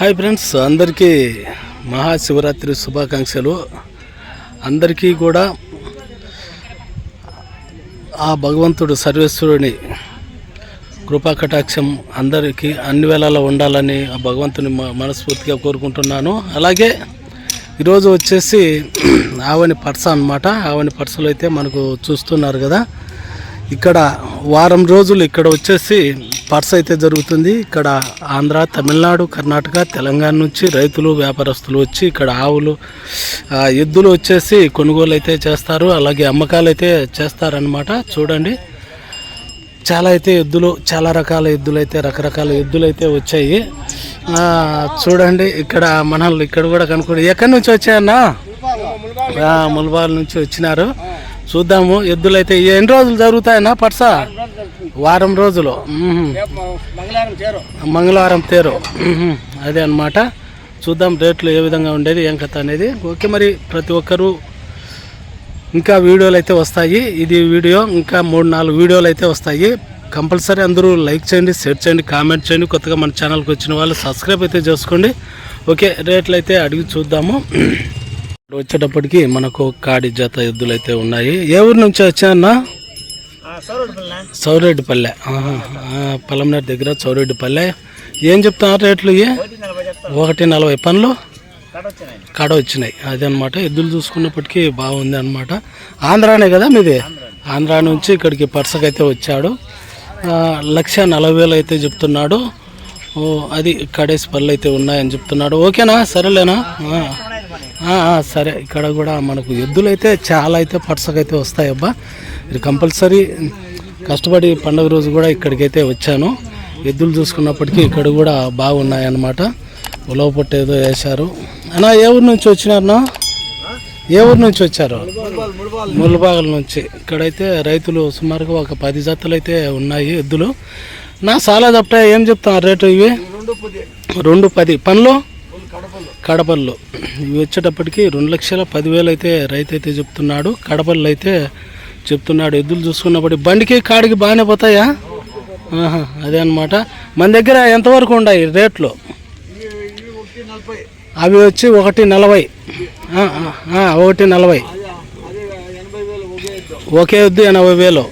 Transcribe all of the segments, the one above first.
Hi friends అందరికీ మహాశివరాత్రి శుభాకాంక్షలు. అందరికీ కూడా ఆ భగవంతుడు సర్వేశ్వరుని కృపాకటాక్షం అందరికీ అన్ని వేళలా ఉండాలని ఆ భగవంతుని మనస్ఫూర్తిగా కోరుకుంటున్నాను. అలాగే ఈరోజు వచ్చేసి ఆవని పర్స అన్నమాట. ఆవని పర్సలో అయితే మనకు చూస్తున్నారు కదా. ఇక్కడ వారం రోజులు ఇక్కడ వచ్చేసి పర్స్ అయితే జరుగుతుంది. ఇక్కడ ఆంధ్ర తమిళనాడు కర్ణాటక తెలంగాణ నుంచి రైతులు వ్యాపారస్తులు వచ్చి ఇక్కడ ఆవులు ఎద్దులు వచ్చేసి కొనుగోలు అయితే చేస్తారు. అలాగే అమ్మకాలు అయితే చేస్తారనమాట చూడండి. చాలా అయితే ఎద్దులు చాలా రకాల ఎద్దులు అయితే రకరకాల ఎద్దులు అయితే వచ్చాయి. చూడండి. ఇక్కడ మనల్ని ఇక్కడ కూడా కనుక్కోండి. ఎక్కడి నుంచి వచ్చాయన్నా? ములబాల్ నుంచి వచ్చినారు. చూద్దాము ఎద్దులు అయితే ఎన్ని రోజులు జరుగుతాయన్నా పట్స? వారం రోజులు. మంగళవారం తేరు. అదే అన్నమాట. చూద్దాం రేట్లు ఏ విధంగా ఉండేది ఏం కథ అనేది. ఓకే మరి ప్రతి ఒక్కరూ ఇంకా వీడియోలు అయితే వస్తాయి. ఇది వీడియో ఇంకా మూడు నాలుగు వీడియోలు అయితే వస్తాయి. కంపల్సరీ అందరూ లైక్ చేయండి షేర్ చేయండి కామెంట్ చేయండి. కొత్తగా మన ఛానల్కి వచ్చిన వాళ్ళు సబ్స్క్రైబ్ అయితే చేసుకోండి. ఓకే రేట్లు అయితే అడిగి చూద్దాము. వచ్చేటప్పటికి మనకు కాడి జత ఎద్దులు అయితే ఉన్నాయి. ఏ ఊరు నుంచి వచ్చాయన్నా చౌరెడ్డిపల్లె పలంనేరు దగ్గర చౌరెడ్డిపల్లె ఏం చెప్తున్నారు రేట్లు ఇవి ఒకటి నలభై పనులు? కడ వచ్చినాయి. కాడ వచ్చినాయి. అదే అనమాట ఎద్దులు చూసుకున్నప్పటికీ బాగుంది అనమాట ఆంధ్రానే కదా మీది? ఆంధ్రా నుంచి ఇక్కడికి పర్సకైతే వచ్చాడు. లక్ష నలభై వేలు అయితే చెప్తున్నాడు. ఓ, అది కడేసి పళ్ళు అయితే ఉన్నాయని చెప్తున్నాడు. ఓకేనా? సరేలేనా? సరే ఇక్కడ కూడా మనకు ఎద్దులు అయితే చాలా అయితే పర్సకైతే వస్తాయి అబ్బా ఇది కంపల్సరీ కష్టపడి పండుగ రోజు కూడా ఇక్కడికైతే వచ్చాను. ఎద్దులు చూసుకున్నప్పటికీ ఇక్కడ కూడా బాగున్నాయన్నమాట. ఉలవ పొట్టు ఏదో వేశారు. అన్నా ఏ ఊరు నుంచి వచ్చినారన్నా ఏ ఊరు నుంచి వచ్చారు? ములబాగల నుంచి. ఇక్కడైతే రైతులు సుమారుగా ఒక పది జతలు అయితే ఉన్నాయి ఎద్దులు. నా చాలా తప్ప ఏం చెప్తాను రేటు ఇవి? రెండు పది. పనులు? కడపల్లో. కడపళ్ళు ఇవి వచ్చేటప్పటికి రెండు లక్షల పదివేలు అయితే రైతు అయితే చెప్తున్నాడు. కడపళ్ళు అయితే చెప్తున్నాడు. ఎద్దులు చూసుకున్నప్పటికి బండికి కాడికి బాగానే పోతాయా? అదే అనమాట మన దగ్గర ఎంతవరకు ఉన్నాయి రేట్లు? అవి వచ్చి ఒకటి నలభై. ఒకటి నలభై. ఒకే వద్దు ఎనభై వేలు.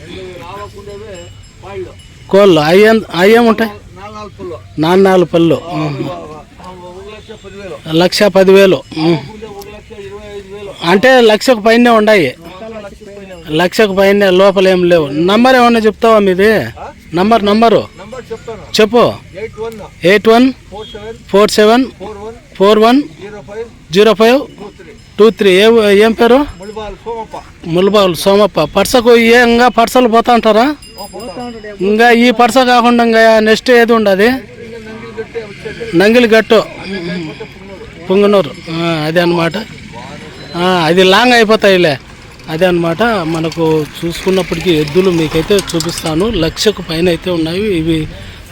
కోళ్ళు అయ్యే అయ్యేముంటాయి? నాలుగు నాలుగు నాలుగు పళ్ళు ఆ, ఒక లక్ష పదివేలు లక్ష పదివేలు. అంటే లక్షకు పైనే ఉన్నాయి లక్షకు పైన లోపల ఏం లేవు. నంబర్ ఏమన్నా చెప్తావా మీది? Number number? చెప్పు. Eight one four seven four one zero five two three. ఏ ఏం పేరు? ములబాల్ సోమప్ప. పర్సకు ఏ ఇంకా పర్సలు పోతా ఉంటారా ఇంకా ఈ పర్స కాకుండా ఇంకా నెక్స్ట్ ఏది ఉండదు? నంగిలి గట్టు పుంగనూరు. అదే అనమాట అది లాంగ్ అయిపోతాయిలే. అదే అనమాట మనకు చూసుకున్నప్పటికీ ఎద్దులు మీకైతే చూపిస్తాను. లక్షకు పైన అయితే ఉన్నాయి. ఇవి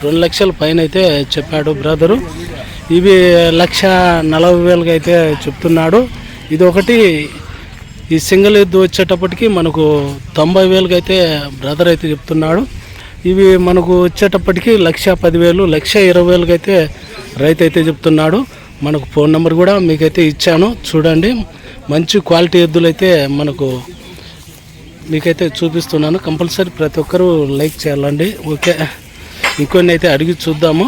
రెండు లక్షల పైన అయితే చెప్పాడు బ్రదరు. ఇవి లక్ష నలభై వేలకి అయితే చెప్తున్నాడు. ఇది ఒకటి ఈ సింగిల్ ఎద్దు వచ్చేటప్పటికి మనకు తొంభై వేలకి అయితే బ్రదర్ అయితే చెప్తున్నాడు. ఇవి మనకు వచ్చేటప్పటికి లక్ష పదివేలు లక్ష ఇరవై వేలుగా అయితే రైతు అయితే చెప్తున్నాడు. మనకు ఫోన్ నెంబర్ కూడా మీకైతే ఇచ్చాను. చూడండి. మంచి క్వాలిటీ ఎద్దులు అయితే మనకు మీకైతే చూపిస్తున్నాను. కంపల్సరీ ప్రతి ఒక్కరూ లైక్ చేయాలండి. ఓకే. ఇంకొన్ని అయితే అడిగి చూద్దాము.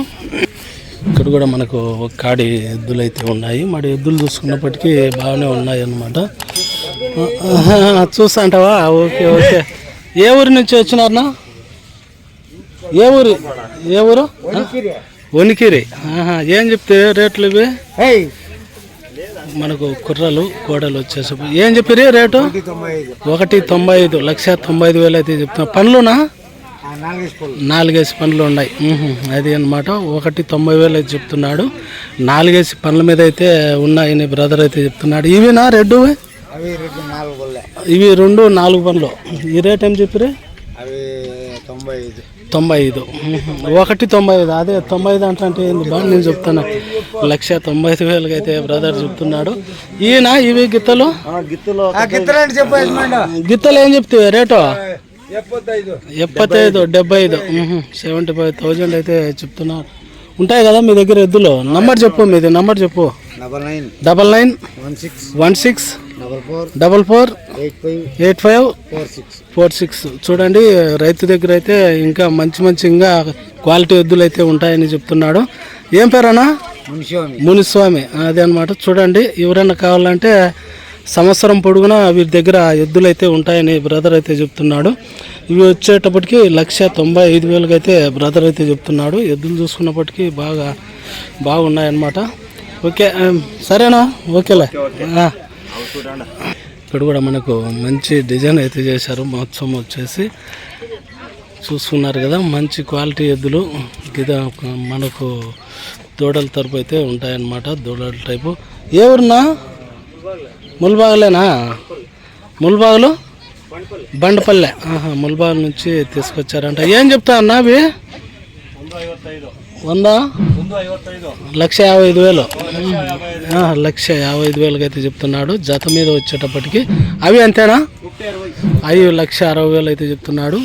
ఇక్కడ కూడా మనకు ఒక కాడి ఎద్దులు అయితే ఉన్నాయి. మరి ఎద్దులు చూసుకున్నప్పటికీ బాగానే ఉన్నాయి అన్నమాట చూస్తా అంటావా ఓకే ఓకే. ఏ ఊరి నుంచి వచ్చినారనా ఏ ఊరు? ఏ ఊరు? వణికిరి. ఏం చెప్తే రేట్లు ఇవి? మనకు కుర్రలు కోడలు వచ్చేసి ఏం చెప్పిరి రేటు? ఒకటి తొంభై ఐదు. లక్ష తొంభై ఐదు వేలు అయితే చెప్తున్నా. పనులునా నాలుగేసి పనులు ఉన్నాయి. అది అన్నమాట. ఒకటి తొంభై వేలు అయితే చెప్తున్నాడు. నాలుగేసి పనుల మీద అయితే ఉన్నాయని బ్రదర్ అయితే చెప్తున్నాడు. ఇవినా రెండు ఇవి రెండు నాలుగు పనులు ఈ రేట్ ఏం చెప్పిరి? అవి తొంభై ఐదు. తొంభై ఐదు ఒకటి తొంభై ఐదు అదే తొంభై ఐదు అంటే అంటే ఏంది బాగా నేను చెప్తాను లక్ష తొంభై ఐదు వేలకి అయితే బ్రదర్ చెప్తున్నాడు. ఈయన ఇవి గిత్తలు? గిత్తులో గిత్తలంటే చెప్పు గిత్తలు ఏం చెప్తావు రేటు? ఎప్పత్తైదు. డెబ్బై ఐదు. సెవెంటీ ఫైవ్ థౌజండ్ అయితే చెప్తున్నారు. ఉంటాయి కదా మీ దగ్గర ఎద్దులు? నంబర్ చెప్పు మీది. నంబర్ చెప్పు. Double nine one six double four eight five four six చూడండి రైతు దగ్గర అయితే ఇంకా మంచి మంచి ఇంకా క్వాలిటీ ఎద్దులు అయితే ఉంటాయని చెప్తున్నాడు. ఏం పేరన్నా? మునిస్వామి. మునిస్వామి. అదే అనమాట చూడండి ఎవరైనా కావాలంటే సంవత్సరం పొడుగునా వీరి దగ్గర ఎద్దులు అయితే ఉంటాయని బ్రదర్ అయితే చెప్తున్నాడు. ఇవి వచ్చేటప్పటికి లక్ష తొంభై ఐదు వేలకి అయితే బ్రదర్ అయితే చెప్తున్నాడు. ఎద్దులు చూసుకున్నప్పటికీ బాగా బాగున్నాయన్నమాట. ఓకే సరేనా? ఓకేలే. ఇక్కడ కూడా మనకు మంచి డిజైన్ అయితే చేశారు. మొత్తం వచ్చేసి చూసుకున్నారు కదా మంచి క్వాలిటీ ఎద్దులు. గిద మనకు దూడల తరపు అయితే ఉంటాయన్నమాట దూడల టైపు. ఏ ఊరునా ముల్బాగులేనా? ముల్బాగులు? బండపల్లె. ఆహా ముల్బాగ్ నుంచి తీసుకొచ్చారంట. ఏం చెప్తా అన్నా అవి వంద? లక్ష యాభై ఐదు వేలు లక్ష యాభై ఐదు వేలకి అయితే చెప్తున్నాడు. జత మీద వచ్చేటప్పటికి. అవి అంతేనా? అవి లక్ష అరవై వేలు అయితే చెప్తున్నాడు.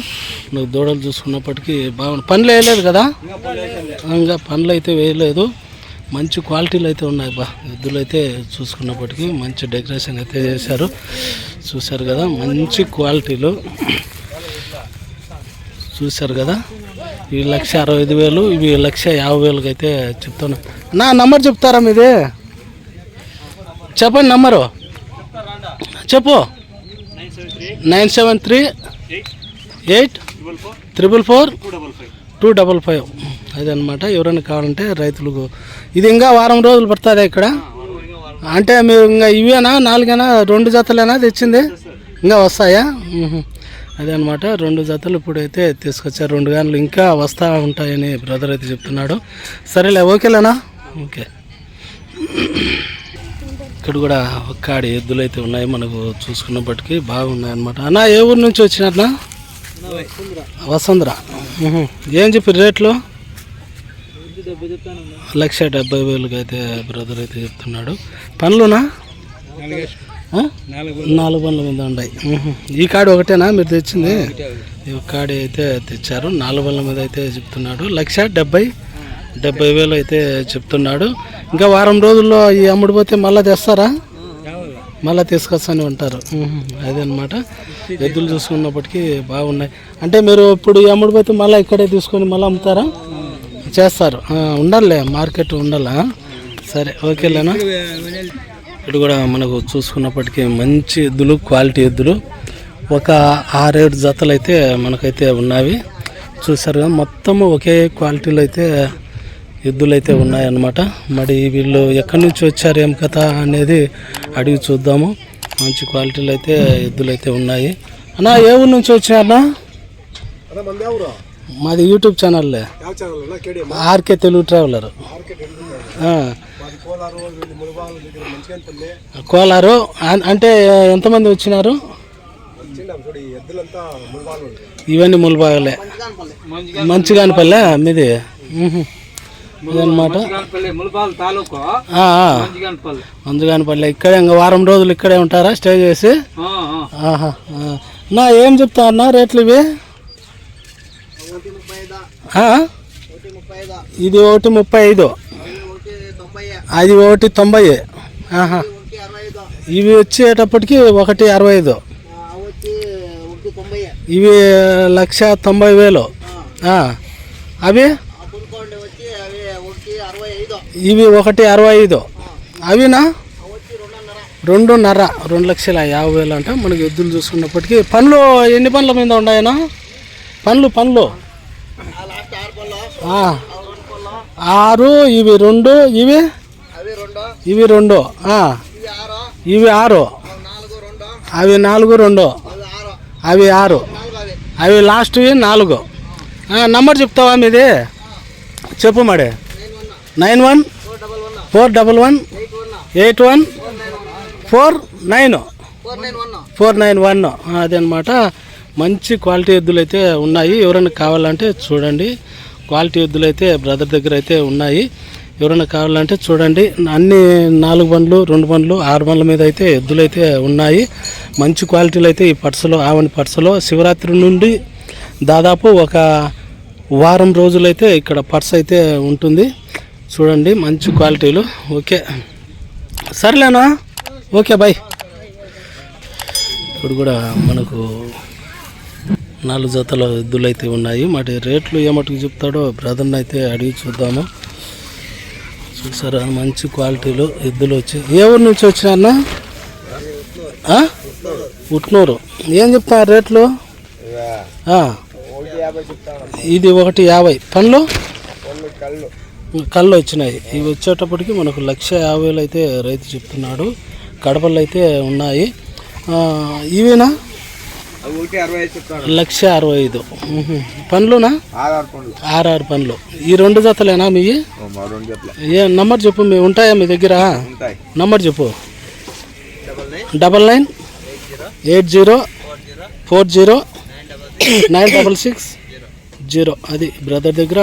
నువ్వు దూడలు చూసుకున్నప్పటికీ బాగుంది పనులు వేయలేదు కదా? ఇంకా పనులు అయితే వేయలేదు. మంచి క్వాలిటీలు అయితే ఉన్నాయి బా. ఎద్దులు అయితే చూసుకున్నప్పటికీ మంచి డెకరేషన్ అయితే చేశారు. చూశారు కదా? మంచి క్వాలిటీలు. చూశారు కదా? ఈ లక్ష అరవై ఐదు వేలు ఇవి లక్ష యాభై వేలకి అయితే చెప్తాను నా నంబర్ చెప్తారా మీది? చెప్పండి నంబరు. చెప్పు. Nine seven three eight triple four two double five. అదనమాట. ఎవరైనా కావాలంటే రైతులకు. ఇది ఇంకా వారం రోజులు పడుతుందా ఇక్కడ. అంటే మీరు ఇంకా ఇవేనా నాలుగేనా రెండు జతలేనా తెచ్చింది? ఇంకా వస్తాయా? అదనమాట. అదే రెండు జతలు ఇప్పుడైతే తీసుకొచ్చారు. రెండు గంటలు ఇంకా వస్తూ ఉంటాయని బ్రదర్ అయితే చెప్తున్నాడు. సరేలే ఓకేలేనా? ఓకే. ఇక్కడ కూడా ఒక్కాడి ఎద్దులు అయితే ఉన్నాయి మనకు చూసుకున్నప్పటికీ బాగున్నాయి అనమాట అన్న ఏ ఊరు నుంచి వచ్చినట్నా వసంధ్ర ఏం చెప్పి రేట్లు? లక్ష డెబ్బై వేలుకి అయితే బ్రదర్ అయితే చెప్తున్నాడు. పనులునా? నాలుగు పనుల మీద ఉన్నాయి. ఈ కాడి ఒకటేనా మీరు తెచ్చింది? ఈ కాడి అయితే తెచ్చారు. నాలుగు పనుల మీద అయితే చెప్తున్నాడు. లక్ష డెబ్బై డెబ్బై వేలు అయితే చెప్తున్నాడు. ఇంకా వారం రోజుల్లో ఈ అమ్ముడు పోతే మళ్ళీ తెస్తారా? మళ్ళీ తీసుకొస్తానే ఉంటారు మ్మ్. అదే అనమాట ఎద్దులు చూసుకున్నప్పటికీ బాగున్నాయి. అంటే మీరు ఇప్పుడు ఈ అమ్ముడు పోతే మళ్ళీ ఇక్కడే తీసుకొని మళ్ళీ అమ్ముతారా? చేస్తారు. ఆ, ఉండాలిలే మార్కెట్ ఉండాలా? సరే ఓకేలేనా? ఇక్కడ కూడా మనకు చూసుకున్నప్పటికీ మంచి ఎద్దులు క్వాలిటీ ఎద్దులు. ఒక ఆరేడు జతలు అయితే మనకైతే ఉన్నవి. చూసారుగా మొత్తము ఒకే క్వాలిటీలో అయితే ఎద్దులు అయితే ఉన్నాయన్నమాట. మరి వీళ్ళు ఎక్కడి నుంచి వచ్చారు ఏం కథ అనేది అడిగి చూద్దాము. మంచి క్వాలిటీలో అయితే ఎద్దులు అయితే ఉన్నాయి. అన్నా ఏ ఊరు నుంచి వచ్చారన్నా? మాది YouTube ఛానల్లే R K Telugu traveller. Kolar అన్- అంటే ఎంతమంది వచ్చినారు? ఇవన్నీ ములబాగలే మంచిగానిపల్లె మీది? ఆ. మంచిగానపల్లి. ఇక్కడే ఇంకా వారం రోజులు ఇక్కడే ఉంటారా? స్టే చేసి. నా ఏం చెప్తా అన్న రేట్లు ఇవి? ఆ? ఇది ఒకటి ముప్పై ఐదు. అది ఒకటి తొంభై ఆహా. ఇవి వచ్చేటప్పటికి ఒకటి అరవై ఐదు. ఇవి లక్ష తొంభై వేలు. అవి? ఇవి ఒకటి అరవై ఐదు. అవినా? రెండున్నర. రెండు లక్షల యాభై వేలు అంటే. మనకి ఎద్దులు చూసుకున్నప్పటికీ. పనులు ఎన్ని పనుల మీద ఉన్నాయనా పనులు పనులు ఆరు ఇవి రెండు ఇవి? ఇవి రెండు. ఇవి ఆరు. అవి నాలుగు రెండు. అవి ఆరు. అవి లాస్ట్వి నాలుగు నంబర్ చెప్తావా మీది? చెప్పు మడే nine one. Four double one. Eight one. Four nine four nine. One. అదనమాట మంచి క్వాలిటీ ఎద్దులు అయితే ఉన్నాయి. ఎవరైనా కావాలంటే చూడండి. క్వాలిటీ ఎద్దులు అయితే బ్రదర్ దగ్గర అయితే ఉన్నాయి. ఎవరైనా కావాలంటే చూడండి. అన్ని నాలుగు బండ్లు రెండు బండ్లు ఆరు బండ్ల మీద అయితే ఎద్దులు అయితే ఉన్నాయి. మంచి క్వాలిటీలు అయితే ఈ పర్సులో ఆవని పర్సలో. శివరాత్రి నుండి దాదాపు ఒక వారం రోజులైతే ఇక్కడ పర్స్ అయితే ఉంటుంది. చూడండి మంచి క్వాలిటీలు. ఓకే. సర్లేనా ఓకే బాయ్. ఇప్పుడు కూడా మనకు నాలుగు జతల ఎద్దులు అయితే ఉన్నాయి. మరి రేట్లు ఏమట్టుకు చెప్తాడో బ్రదర్ని అయితే అడిగి చూద్దాము. చూసారా? మంచి క్వాలిటీలు ఎద్దులు వచ్చి ఏ ఊరు నుంచి వచ్చినా ఉట్నూరు ఏం చెప్తున్నారు రేట్లు? ఇది ఒకటి యాభై. పండ్లు? కళ్ళు వచ్చినాయి. ఇవి వచ్చేటప్పటికి మనకు లక్ష యాభైలు అయితే రైతు చెప్తున్నాడు. కడపలు అయితే ఉన్నాయి. ఇవేనా ఒకటి అరవై ఐదు చెప్తాను లక్ష అరవై ఐదు. పండ్లునా? ఆర్ఆర్ పండ్లు. ఈ రెండు జతలేనా మీ ఏ నంబర్ చెప్పు మీ ఉంటాయా మీ దగ్గర? నంబర్ చెప్పు. Double nine. Eight zero. Four zero. Nine double six. Zero. అది బ్రదర్ దగ్గర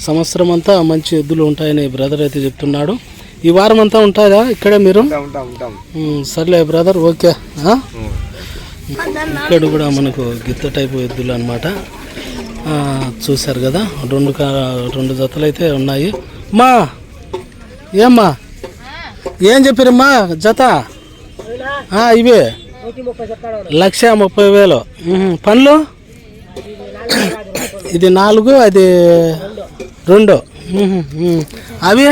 సంవత్సరం అంతా మంచి ఎద్దులు ఉంటాయని బ్రదర్ అయితే చెప్తున్నాడు. ఈ వారం అంతా ఉంటుందా ఇక్కడే మీరు? సర్లే బ్రదర్ ఓకే? ఇక్కడ కూడా మనకు గిత్త టైపు ఎద్దులు అనమాట చూశారు కదా? రెండు కా రెండు జతలు అయితే ఉన్నాయి. మా ఏమ్మా? ఏం చెప్పారమ్మా? జత? ఇవే. లక్ష ముప్పై వేలు. పండ్లు? ఇది నాలుగు అది రెండు. అవి?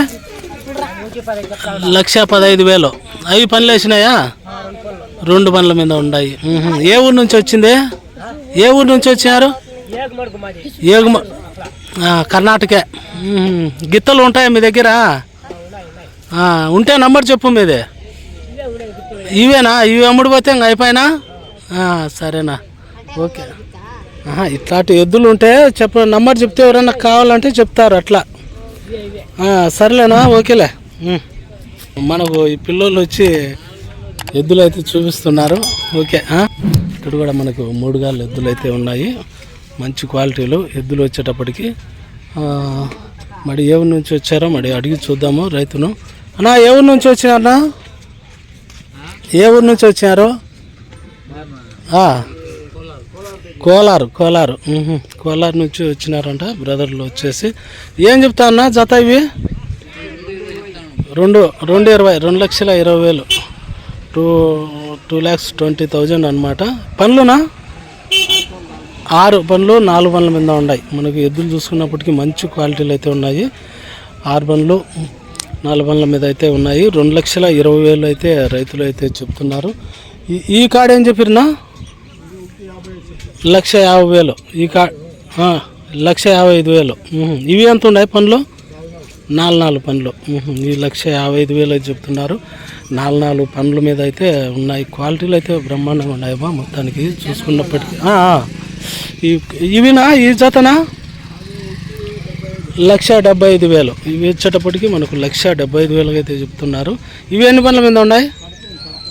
లక్ష పదహైదు వేలు. అవి పనులు వేసినాయా? రెండు బండ్ల మీద ఉన్నాయి ఏ ఊరు నుంచి వచ్చింది? ఏ ఊరు నుంచి వచ్చినారు? ఏగుమ కర్ణాటకే. గిత్తలు ఉంటాయా మీ దగ్గర? ఉంటే నంబర్ చెప్పు మీది. ఇవేనా? ఇవి అమ్ముడు పోతే ఇంక అయిపోయినా? సరేనా. ఓకే. ఇట్లాంటి ఎద్దులు ఉంటే చెప్ప నంబర్ చెప్తే ఎవరైనా కావాలంటే చెప్తారు అట్లా. సర్లేనా? ఓకేలే. మనకు ఈ పిల్లలు వచ్చి ఎద్దులు అయితే చూపిస్తున్నారు. ఓకే ఇక్కడ కూడా మనకు మూడు గాళ్ళు ఎద్దులు అయితే ఉన్నాయి. మంచి క్వాలిటీలు ఎద్దులు వచ్చేటప్పటికి మరి ఏ నుంచి వచ్చారో మరి అడిగి చూద్దాము రైతును. అన్నా ఏ ఊరు నుంచి వచ్చినారన్నా? ఏ ఊరు నుంచి వచ్చినారు? కోలారు కోలారు. కోలారు నుంచి వచ్చినారంట బ్రదర్లు వచ్చేసి. ఏం చెప్తా అన్న జత ఇవి? రెండు రెండు ఇరవై రెండు లక్షల ఇరవై వేలు. Two two lakhs twenty thousand అనమాట పనులునా ఆరు పనులు నాలుగు పనుల మీద ఉన్నాయి. మనకి ఎద్దులు చూసుకున్నప్పటికీ మంచి క్వాలిటీలు అయితే ఉన్నాయి. ఆరు పనులు నాలుగు పనుల మీద అయితే ఉన్నాయి. రెండు లక్షల ఇరవై వేలు అయితే రైతులు అయితే చెప్తున్నారు. ఈ- ఈ ఏం చెప్పిరనా లక్ష యాభై వేలు. ఈ కా లక్ష యాభై ఐదు వేలు. ఇవి ఎంత ఉన్నాయి పనులు నాలుగు నాలుగు పనులు ఈ లక్ష యాభై ఐదు వేలు అయితే చెప్తున్నారు. నాలుగు నాలుగు పనుల మీద అయితే ఉన్నాయి. క్వాలిటీలు అయితే బ్రహ్మాండంగా ఉన్నాయమ్మా మొత్తానికి చూసుకున్నప్పటికీ. ఇవినా? ఈ జతనా? లక్ష డెబ్బై ఐదు వేలు. ఇవి వచ్చేటప్పటికి మనకు లక్ష డెబ్బై ఐదు వేలు అయితే చెప్తున్నారు. ఇవి ఎన్ని పనుల మీద ఉన్నాయి?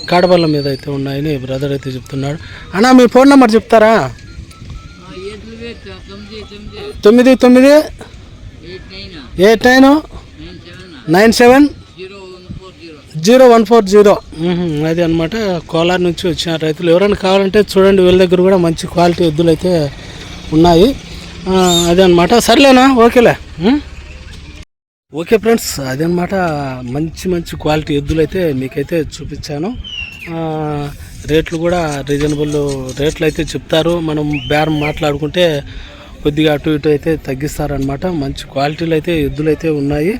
కాడబళ్ళ మీద అయితే ఉన్నాయని బ్రదర్ అయితే చెప్తున్నాడు. అన్నా మీ ఫోన్ నెంబర్ చెప్తారా? తొమ్మిది తొమ్మిది. Eight nine nine seven? Zero one four zero. అది అనమాట కోలార్ నుంచి వచ్చిన రైతులు. ఎవరైనా కావాలంటే చూడండి వీళ్ళ దగ్గర కూడా మంచి క్వాలిటీ ఎద్దులు అయితే ఉన్నాయి. అదే అనమాట సర్లేనా? ఓకేలే. ఓకే ఫ్రెండ్స్ అదనమాట మంచి మంచి క్వాలిటీ ఎద్దులు అయితే మీకైతే చూపించాను. రేట్లు కూడా రీజనబుల్ రేట్లు అయితే చెప్తారు. మనం బేరం మాట్లాడుకుంటే కొద్దిగా అటు ఇటు అయితే తగ్గిస్తారనమాట మంచి క్వాలిటీలు అయితే ఎద్దులు అయితే ఉన్నాయి.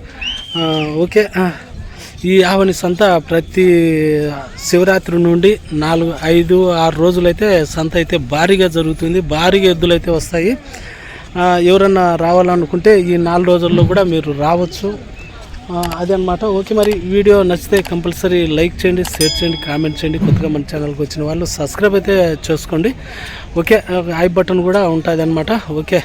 ఓకే. ఈ ఆవని సంత ప్రతి శివరాత్రి నుండి నాలుగు ఐదు ఆరు రోజులైతే సంత అయితే భారీగా జరుగుతుంది. భారీగా ఎద్దులు అయితే వస్తాయి. ఎవరన్నా రావాలనుకుంటే ఈ నాలుగు రోజుల్లో కూడా మీరు రావచ్చు. అదనమాట ఓకే మరి వీడియో నచ్చితే కంపల్సరీ లైక్ చేయండి షేర్ చేయండి కామెంట్ చేయండి. కొత్తగా మన ఛానల్కి వచ్చిన వాళ్ళు సబ్స్క్రైబ్ అయితే చేసుకోండి. ఓకే ఐ బటన్ కూడా ఉంటుంది అనమాట ఓకే.